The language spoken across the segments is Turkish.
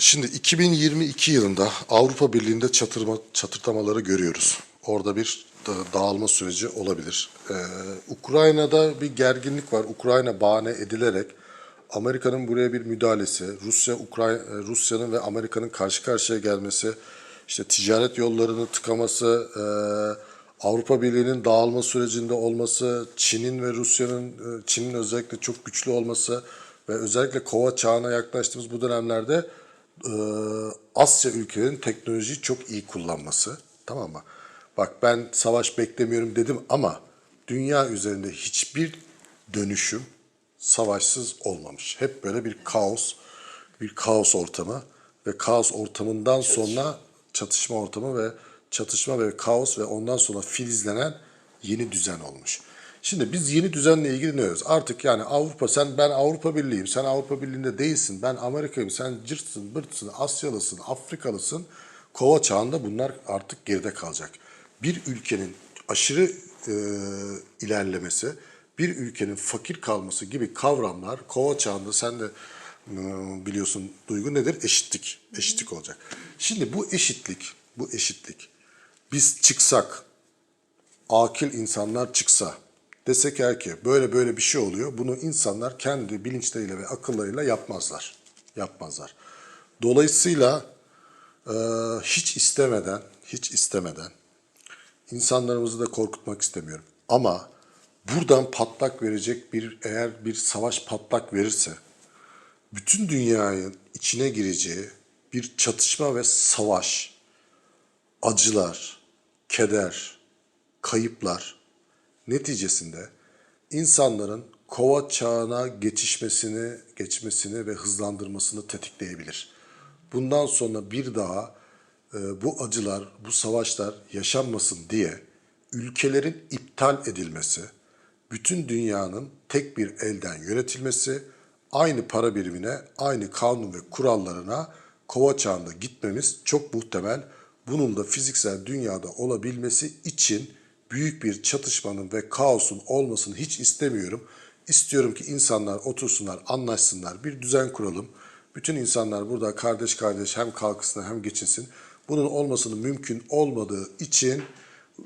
Şimdi 2022 yılında Avrupa Birliği'nde çatırma, çatırtamaları görüyoruz. Orada bir da- dağılma süreci olabilir. Ee, Ukrayna'da bir gerginlik var. Ukrayna bahane edilerek Amerika'nın buraya bir müdahalesi, Rusya Ukrayna Rusya'nın ve Amerika'nın karşı karşıya gelmesi, işte ticaret yollarını tıkaması, e, Avrupa Birliği'nin dağılma sürecinde olması, Çin'in ve Rusya'nın e, Çin'in özellikle çok güçlü olması ve özellikle kova çağına yaklaştığımız bu dönemlerde e, Asya ülkelerinin teknolojiyi çok iyi kullanması. Tamam mı? Bak ben savaş beklemiyorum dedim ama dünya üzerinde hiçbir dönüşüm savaşsız olmamış. Hep böyle bir kaos, bir kaos ortamı ve kaos ortamından sonra çatışma ortamı ve çatışma ve kaos ve ondan sonra filizlenen yeni düzen olmuş. Şimdi biz yeni düzenle diyoruz? Artık yani Avrupa sen ben Avrupa Birliği'yim, sen Avrupa Birliği'nde değilsin, ben Amerika'yım, sen cırtsın, bırtsın, Asyalısın, Afrikalısın. Kova çağında bunlar artık geride kalacak. Bir ülkenin aşırı e, ilerlemesi, bir ülkenin fakir kalması gibi kavramlar kova çağında sen de e, biliyorsun duygu nedir? Eşitlik. Eşitlik olacak. Şimdi bu eşitlik, bu eşitlik biz çıksak, akil insanlar çıksa, desek eğer ki böyle böyle bir şey oluyor, bunu insanlar kendi bilinçleriyle ve akıllarıyla yapmazlar. Yapmazlar. Dolayısıyla e, hiç istemeden, hiç istemeden insanlarımızı da korkutmak istemiyorum. Ama buradan patlak verecek bir eğer bir savaş patlak verirse bütün dünyanın içine gireceği bir çatışma ve savaş, acılar, keder, kayıplar neticesinde insanların kova çağına geçişmesini, geçmesini ve hızlandırmasını tetikleyebilir. Bundan sonra bir daha e, bu acılar, bu savaşlar yaşanmasın diye ülkelerin iptal edilmesi, bütün dünyanın tek bir elden yönetilmesi, aynı para birimine, aynı kanun ve kurallarına kova çağında gitmemiz çok muhtemel. Bunun da fiziksel dünyada olabilmesi için büyük bir çatışmanın ve kaosun olmasını hiç istemiyorum. İstiyorum ki insanlar otursunlar, anlaşsınlar, bir düzen kuralım. Bütün insanlar burada kardeş kardeş hem kalkısın hem geçinsin. Bunun olmasının mümkün olmadığı için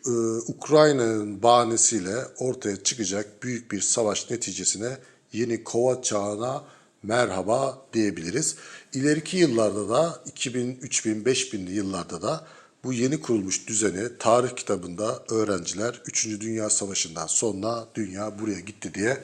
e, Ukrayna'nın bahanesiyle ortaya çıkacak büyük bir savaş neticesine yeni kova çağına merhaba diyebiliriz. İleriki yıllarda da 2000, 3000, 5000'li yıllarda da bu yeni kurulmuş düzeni tarih kitabında öğrenciler 3. Dünya Savaşı'ndan sonra dünya buraya gitti diye